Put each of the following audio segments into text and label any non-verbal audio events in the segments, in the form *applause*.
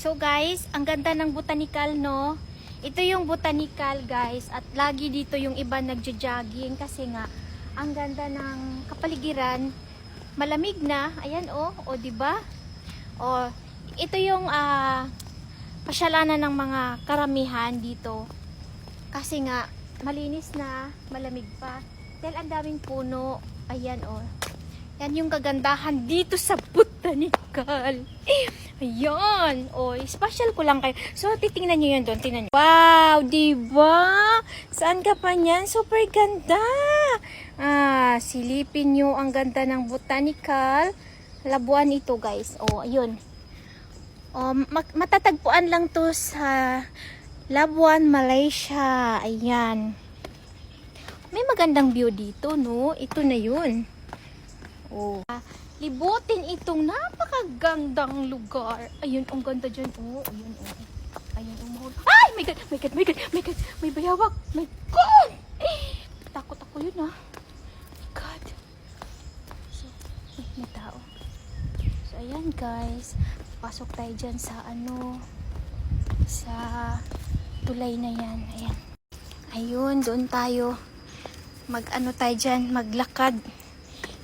So guys, ang ganda ng botanical no. Ito yung botanical guys at lagi dito yung iba nagja-jogging kasi nga ang ganda ng kapaligiran. Malamig na. Ayan oh, o di ba? O ito yung ah pasyalanan ng mga karamihan dito. Kasi nga malinis na, malamig pa. Dahil ang daming puno. Ayan oh. Yan yung kagandahan dito sa botanical. *laughs* Ayan. O, special ko lang kayo. So, titingnan nyo yun doon. Tingnan nyo. Wow, di ba? Saan ka pa niyan? Super ganda. Ah, silipin nyo ang ganda ng botanical. Labuan ito, guys. O, ayun. O, ma- matatagpuan lang to sa Labuan, Malaysia. Ayan. May magandang view dito, no? Ito na yun. Oh. Libutin itong napakagandang lugar. Ayun, ang ganda dyan. Oh, ayun, oh. Ayun, oh. Ay! My God! My God! My God! My God! May bayawak! My God! Eh, takot ako yun, ah. My God. So, ay, may tao. So, ayan, guys. Pasok tayo dyan sa ano, sa tulay na yan. Ayan. Ayun, doon tayo. Mag-ano tayo dyan, maglakad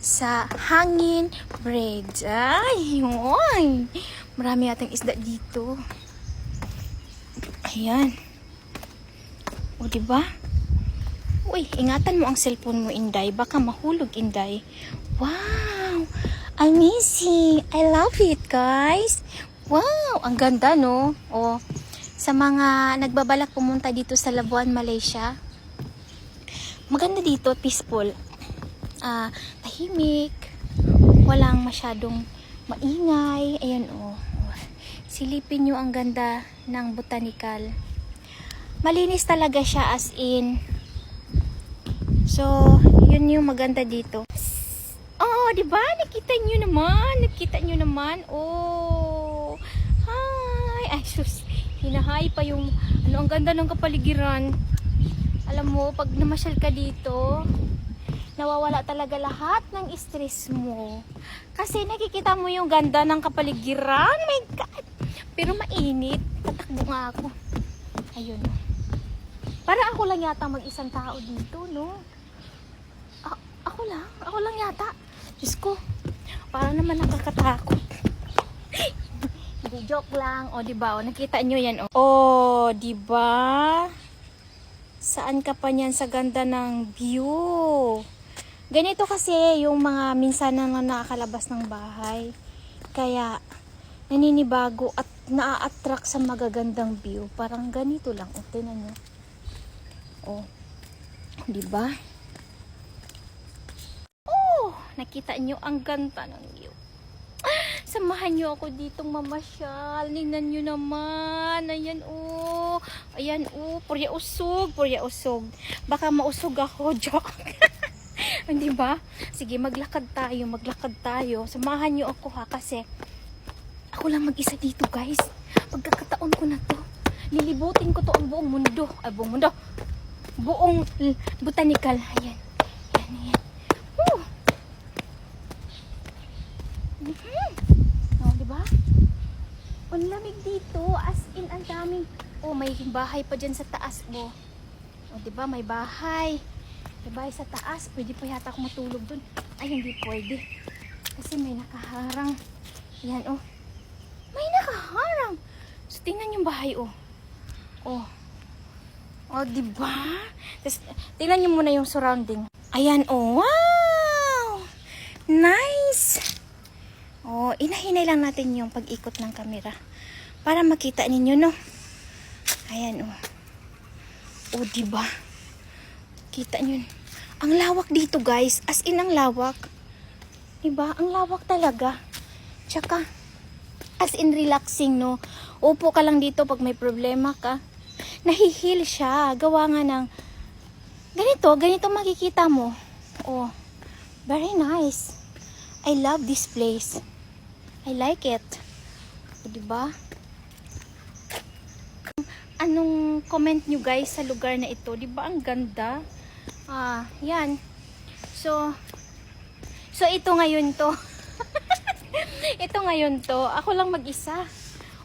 sa hangin bridge. Ay, yun. Marami atang isda dito. Ayan. O, diba? Uy, ingatan mo ang cellphone mo, Inday. Baka mahulog, Inday. Wow! Amazing! I love it, guys! Wow! Ang ganda, no? O, sa mga nagbabalak pumunta dito sa Labuan, Malaysia, maganda dito, peaceful ah tahimik, walang masyadong maingay. Ayan oh. Silipin nyo ang ganda ng botanical. Malinis talaga siya as in. So, yun yung maganda dito. Oh, di ba? Nakita nyo naman. Nakita nyo naman. Oh. Hi. Ay, sus. Hinahay pa yung ano ang ganda ng kapaligiran. Alam mo, pag namasyal ka dito, nawawala talaga lahat ng stress mo. Kasi nakikita mo yung ganda ng kapaligiran. My God! Pero mainit. Tatakbo nga ako. Ayun. Para ako lang yata mag-isang tao dito, no? A- ako lang? Ako lang yata? Diyos ko. Para naman nakakatakot. *laughs* Hindi, joke lang. O, di ba? O, nakita nyo yan, o. O, di ba? Saan ka pa niyan sa ganda ng view? Ganito kasi yung mga minsan na nakakalabas ng bahay. Kaya naninibago at naa-attract sa magagandang view. Parang ganito lang. O, tinan nyo. O. Di ba? Oh, nakita nyo ang ganda ng view. *gasps* Samahan nyo ako ditong mamasyal. Tingnan nyo naman. Ayan, oh. Ayan, oh. Purya usog. Purya usog. Baka mausog ako. *laughs* Joke. *laughs* Hindi ba? Sige, maglakad tayo. Maglakad tayo. Samahan nyo ako ha. Kasi, ako lang mag-isa dito, guys. Pagkakataon ko na to. Lilibutin ko to ang buong mundo. Ay, buong mundo. Buong botanical. Ayan. Ayan, ayan. Woo! Mhm. Oh, di ba? Ang lamig dito. As in, ang daming... Oh, may bahay pa dyan sa taas mo. Oh, di ba? May bahay. Bahay sa taas. Pwede pa yata ako matulog dun. Ay, hindi pwede. Kasi may nakaharang. Yan, oh. May nakaharang. So, tingnan yung bahay, oh. Oh. Oh, di ba? Tapos, tingnan nyo muna yung surrounding. Ayan, oh. Wow! Nice! Oh, inahinay lang natin yung pag-ikot ng kamera. Para makita ninyo, no? Ayan, oh. Oh, di ba? Kita nyo. Ang lawak dito, guys. As in, ang lawak. Diba? Ang lawak talaga. Tsaka, as in relaxing, no? Upo ka lang dito pag may problema ka. Nahihil siya. Gawa nga ng, ganito, ganito makikita mo. Oh, very nice. I love this place. I like it. O, diba? Anong comment nyo guys sa lugar na ito? Diba ang ganda? Ah, yan. So, so ito ngayon to. *laughs* ito ngayon to. Ako lang mag-isa.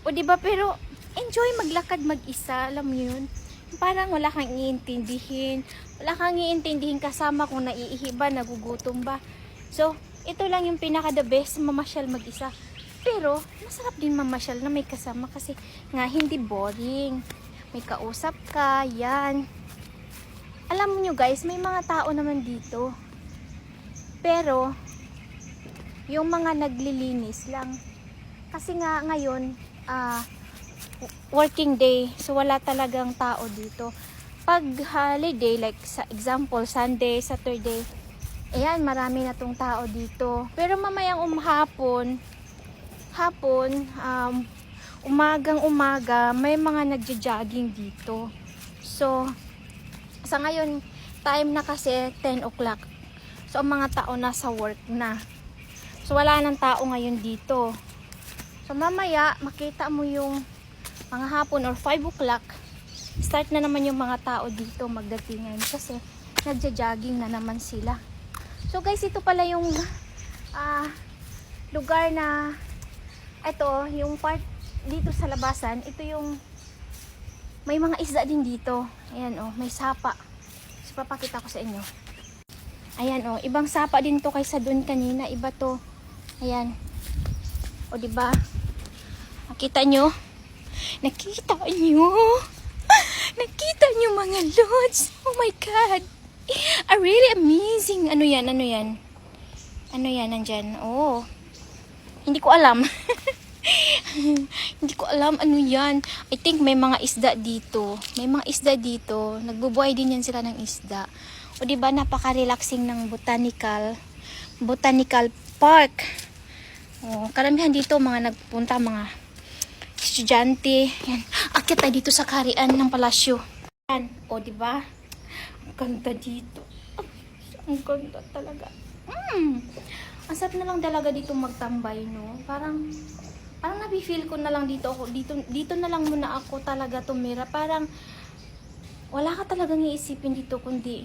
O di ba pero enjoy maglakad mag-isa, alam mo yun? Parang wala kang iintindihin. Wala kang iintindihin kasama kung naiihi ba, nagugutom ba. So, ito lang yung pinaka the best mamasyal mag-isa. Pero, masarap din mamasyal na may kasama kasi nga hindi boring. May kausap ka, yan. Alam nyo guys, may mga tao naman dito. Pero, yung mga naglilinis lang. Kasi nga ngayon, ah, working day, so wala talagang tao dito. Pag holiday, like sa example, Sunday, Saturday, ayan, marami na tong tao dito. Pero mamayang umhapon, hapon, um, umagang umaga, may mga nagja-jogging dito. So, sa ngayon, time na kasi 10 o'clock. So, ang mga tao nasa work na. So, wala nang tao ngayon dito. So, mamaya, makita mo yung mga hapon or 5 o'clock, start na naman yung mga tao dito magdatingan kasi nagja-jogging na naman sila. So, guys, ito pala yung ah, lugar na ito, yung part dito sa labasan, ito yung may mga isda din dito. Ayan oh, may sapa. So, papakita ko sa inyo. Ayan oh, ibang sapa din to kaysa doon kanina. Iba to. Ayan. O, di ba? Nakita nyo? Nakita nyo? *laughs* Nakita nyo mga lods? Oh my God. A really amazing. Ano yan? Ano yan? Ano yan? Nandyan. Oh. Hindi ko alam. *laughs* *laughs* Hindi ko alam ano yan. I think may mga isda dito. May mga isda dito. Nagbubuhay din yan sila ng isda. O ba napaka-relaxing ng botanical botanical park. Oh, karamihan dito mga nagpunta mga estudyante. Yan. Akit tayo dito sa karian ng palasyo. Yan. O di ba? Ang ganda dito. Ang ganda talaga. Mm. Ang sarap na lang talaga dito magtambay, no? Parang parang nabi-feel ko na lang dito ako dito dito na lang muna ako talaga tumira parang wala ka talagang iisipin dito kundi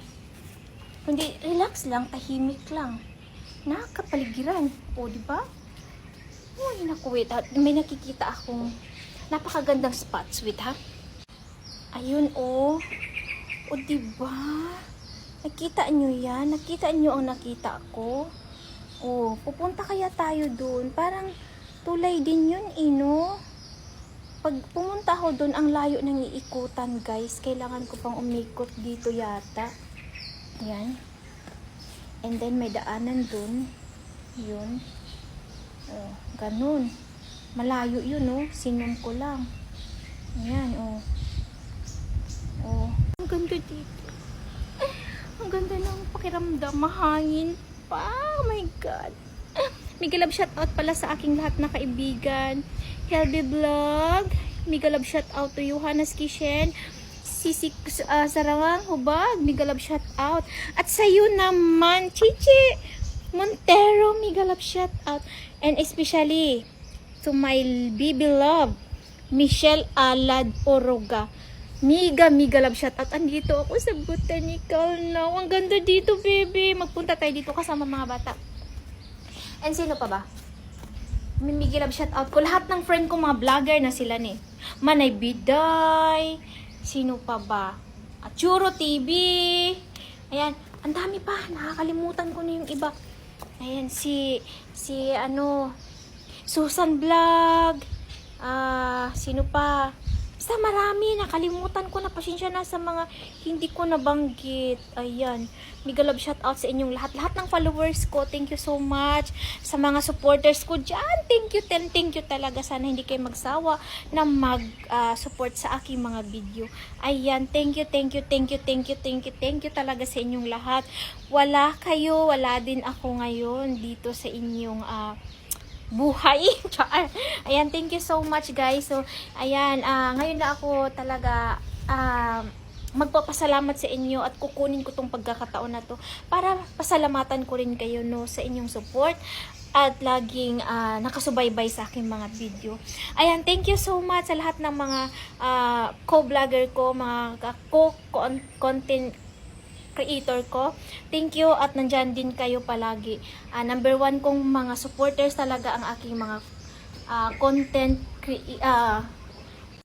kundi relax lang tahimik lang nakakapaligiran o di ba Uy, naku, wait. May nakikita akong napakagandang spots, wait ha. Ayun, oh. O, diba? Nakita nyo yan? Nakita nyo ang nakita ko? Oh, pupunta kaya tayo dun. Parang tulay din yun, ino. Pag pumunta ako dun, ang layo ng iikutan, guys. Kailangan ko pang umikot dito yata. Yan. And then, may daanan dun. Yun. Oh, ganun. Malayo yun, oh. Sinom ko lang. Ayan, oh. Oh. Ang ganda dito. Ang ganda ng pakiramdam. Mahangin pa. Oh my God. Mega love shout out pala sa aking lahat na kaibigan. Healthy Vlog. Mega love shout out to Johannes Kishen. Sisi uh, Sarawang Hubag. Mega love shout out. At sa iyo naman, Chichi Montero. Mega love shout out. And especially to my baby love, Michelle Alad Oroga. Miga, miga love shout out. Andito ako sa botanical now. Ang ganda dito, baby. Magpunta tayo dito kasama mga bata. And sino pa ba? Mimigi love shout out ko. Lahat ng friend ko mga vlogger na sila ni. Manay Biday. Sino pa ba? At Churo TV. Ayan. Ang dami pa. Nakakalimutan ko na yung iba. Ayan. Si, si ano, Susan Vlog. Ah, sino pa? Basta marami, nakalimutan ko na. Pasensya na sa mga hindi ko nabanggit. Ayan. Mega love shout out sa inyong lahat. Lahat ng followers ko, thank you so much. Sa mga supporters ko dyan, thank you, ten, thank you talaga. Sana hindi kayo magsawa na mag-support sa aking mga video. Ayan, thank you, thank you, thank you, thank you, thank you, thank you talaga sa inyong lahat. Wala kayo, wala din ako ngayon dito sa inyong ah, buhay. *laughs* Ayan, thank you so much guys. So, ayan, ah, ngayon na ako talaga ah, magpapasalamat sa inyo at kukunin ko tong pagkakataon na to para pasalamatan ko rin kayo no sa inyong support at laging ah, nakasubaybay sa aking mga video. Ayan, thank you so much sa lahat ng mga ah, co-vlogger ko, mga co-content creator ko. Thank you at nandyan din kayo palagi. Ah, number one kong mga supporters talaga ang aking mga ah, content cre- ah,